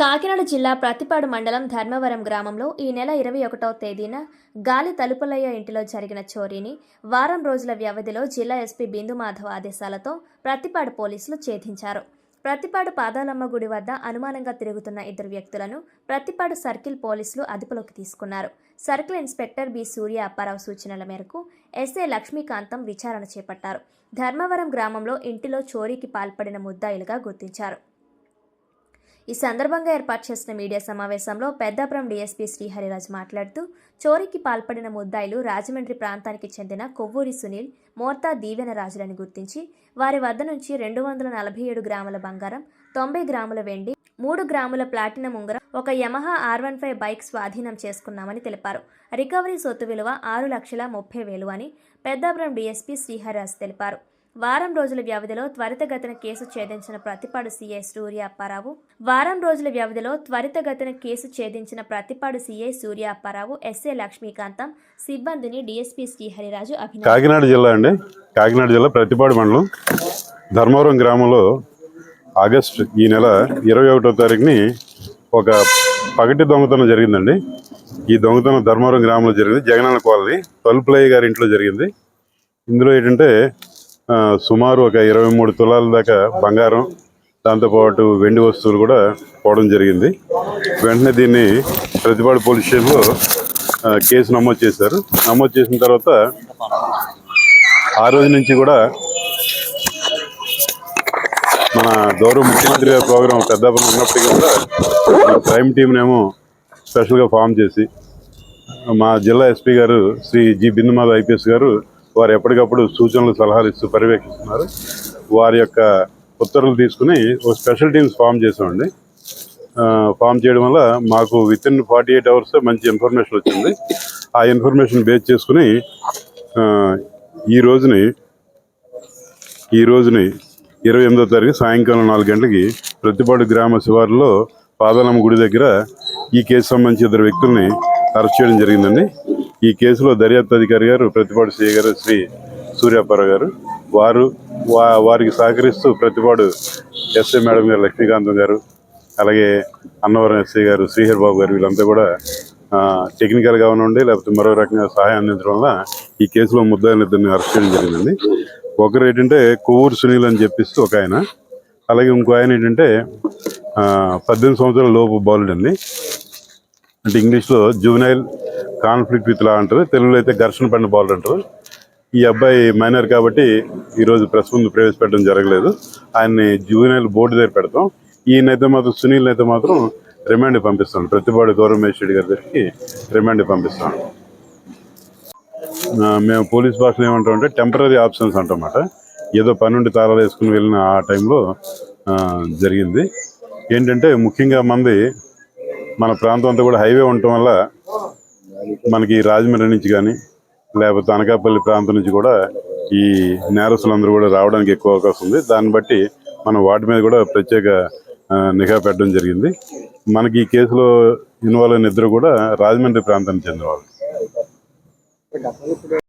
కాకినాడ జిల్లా ప్రతిపాడు మండలం ధర్మవరం గ్రామంలో ఈ నెల ఇరవై ఒకటవ తేదీన గాలి తలుపులయ్య ఇంటిలో జరిగిన చోరీని వారం రోజుల వ్యవధిలో జిల్లా ఎస్పీ బిందు మాధవ్ ఆదేశాలతో ప్రతిపాడు పోలీసులు ఛేదించారు. ప్రతిపాడు పాదాలమ్మ గుడి వద్ద అనుమానంగా తిరుగుతున్న ఇద్దరు వ్యక్తులను ప్రతిపాడు సర్కిల్ పోలీసులు అదుపులోకి తీసుకున్నారు. Circle inspector B Surya Apparao సూచనల మేరకు ఎస్ఏ లక్ష్మీకాంతం విచారణ చేపట్టారు. ధర్మవరం గ్రామంలో ఇంటిలో చోరీకి పాల్పడిన ముద్దాయిలుగా గుర్తించారు. ఈ సందర్భంగా ఏర్పాటు చేసిన మీడియా సమావేశంలో పెద్దాపురం డీఎస్పీ శ్రీహరిరాజ్ మాట్లాడుతూ చోరీకి పాల్పడిన ముద్దాయిలు రాజమండ్రి ప్రాంతానికి చెందిన కొవ్వూరి సునీల్ మోర్తా దీవెన రాజులని గుర్తించి వారి వద్ద నుంచి రెండు వందల నలభై ఏడు గ్రాముల బంగారం తొంభై గ్రాముల వెండి మూడు గ్రాముల ప్లాటినం ఉంగరం ఒక Yamaha R one five bike స్వాధీనం చేసుకున్నామని తెలిపారు. రికవరీ సొత్తు విలువ ఆరు లక్షల ముప్పై వేలు అని పెద్దాపురం డీఎస్పీ శ్రీహరిరాజ్ తెలిపారు. వారం రోజుల వ్యవధిలో త్వరితగతిన కేసు ఛేదించిన ప్రతిపాడు సీఏ సూర్య అప్పారావు వారం రోజుల వ్యవధిలో త్వరితగతిన కేసు ఛేదించిన ప్రతిపాడు సీఏ సూర్య అప్పారావు ఎస్ఏ లక్ష్మీకాంతం సిబ్బందిని డిఎస్పీ శ్రీహరిరాజు అభినందించారు. కాకినాడ జిల్లా అండి. కాకినాడ జిల్లా ప్రతిపాడు మండలం ధర్మవరం గ్రామంలో ఆగస్ట్ ఈ నెల ఇరవై ఒకటో తారీఖుని ఒక పగటి దొంగతనం జరిగిందండి. ఈ దొంగతనం ధర్మవరం గ్రామంలో జరిగింది. జగనన్న కాలనీ తలుపులయ్య గారి ఇంట్లో జరిగింది. ఇందులో ఏంటంటే సుమారు ఒక ఇరవై మూడు తులాల దాకా బంగారం దాంతోపాటు వెండి వస్తువులు కూడా పోవడం జరిగింది. వెంటనే దీన్ని ప్రతిపాడు పోలీస్ స్టేషన్లో కేసు నమోదు చేశారు. నమోదు చేసిన తర్వాత ఆ రోజు నుంచి కూడా మన గౌరవ ముఖ్యమంత్రి గారి ప్రోగ్రాం పెద్దాపురం ఉన్నప్పటికీ కూడా క్రైమ్ టీంనేమో స్పెషల్గా ఫామ్ చేసి మా జిల్లా ఎస్పీ గారు శ్రీ జి బిందుమాధ ఐపీఎస్ గారు వారు ఎప్పటికప్పుడు సూచనలు సలహాలు ఇస్తూ పర్యవేక్షిస్తున్నారు. వారి యొక్క ఉత్తర్వులు తీసుకుని ఒక స్పెషల్ టీమ్స్ ఫామ్ చేసామండి ఫామ్ చేయడం వల్ల మాకు with in forty eight hours మంచి ఇన్ఫర్మేషన్ వచ్చింది. ఆ ఇన్ఫర్మేషన్ బేస్ చేసుకుని ఈ రోజుని ఈ రోజుని ఇరవై ఎనిమిదో తారీఖు సాయంకాలం నాలుగు గంటలకి ప్రతిపాడు గ్రామ శివారులో పాదాలమ్మ గుడి దగ్గర ఈ కేసు సంబంధించి ఇద్దరు వ్యక్తుల్ని అరెస్ట్ చేయడం జరిగిందండి. ఈ కేసులో దర్యాప్తు అధికారి గారు ప్రతిపాడు సిఐ గారు శ్రీ సూర్యాప్పారావు గారు. వారు వా వారికి సహకరిస్తూ ప్రతిపాడు ఎస్ఐ మేడం గారు లక్ష్మీకాంతం గారు అలాగే అన్నవరం ఎస్ఐ గారు శ్రీహర్ బాబు గారు వీళ్ళంతా కూడా టెక్నికల్గా ఉండి లేకపోతే మరో రకంగా సహాయం అందించడం వల్ల ఈ కేసులో ముద్దాయిన ఇద్దరిని అరెస్ట్ చేయడం జరిగిందండి. ఒకరు ఏంటంటే కొవ్వూరు సునీల్ అని చెప్పిస్తూ ఒక ఆయన అలాగే ఇంకో ఆయన ఏంటంటే పద్దెనిమిది సంవత్సరాల లోపు బాలుడండి. అంటే ఇంగ్లీష్లో జూనైల్ కాన్ఫ్లిక్ట్ విత్ లా అంటారు. తెలుగులో అయితే ఘర్షణ పడిన బాల్ అంటారు. ఈ అబ్బాయి మైనర్ కాబట్టి ఈరోజు ప్రెస్ ముందు ప్రవేశపెట్టడం జరగలేదు. ఆయన్ని జూనియర్ బోర్డు దగ్గర పెడతాం. ఈయనైతే మాత్రం సునీల్ అయితే మాత్రం రిమాండ్ పంపిస్తాం. ప్రతిపాడు గౌరవ మేజిస్ట్రేట్ గారి దగ్గరికి రిమాండ్ పంపిస్తాం. మేము పోలీస్ భాషలో ఏమంటామంటే టెంపరీ ఆప్షన్స్ అంటామన్నమాట. ఏదో పనుండి తాళాలు వేసుకుని వెళ్ళిన ఆ టైంలో జరిగింది. ఏంటంటే ముఖ్యంగా మంది మన ప్రాంతం అంతా కూడా హైవే ఉండటం వల్ల మనకి రాజమండ్రి నుంచి కానీ లేకపోతే అనకాపల్లి ప్రాంతం నుంచి కూడా ఈ నేరస్తులందరూ కూడా రావడానికి ఎక్కువ అవకాశం ఉంది. దాన్ని బట్టి మనం వాటి మీద కూడా ప్రత్యేక నిఘా పెట్టడం జరిగింది. మనకి ఈ కేసులో ఇన్వాల్వ్ అయిన ఇద్దరు కూడా రాజమండ్రి ప్రాంతానికి చెందినవాళ్ళు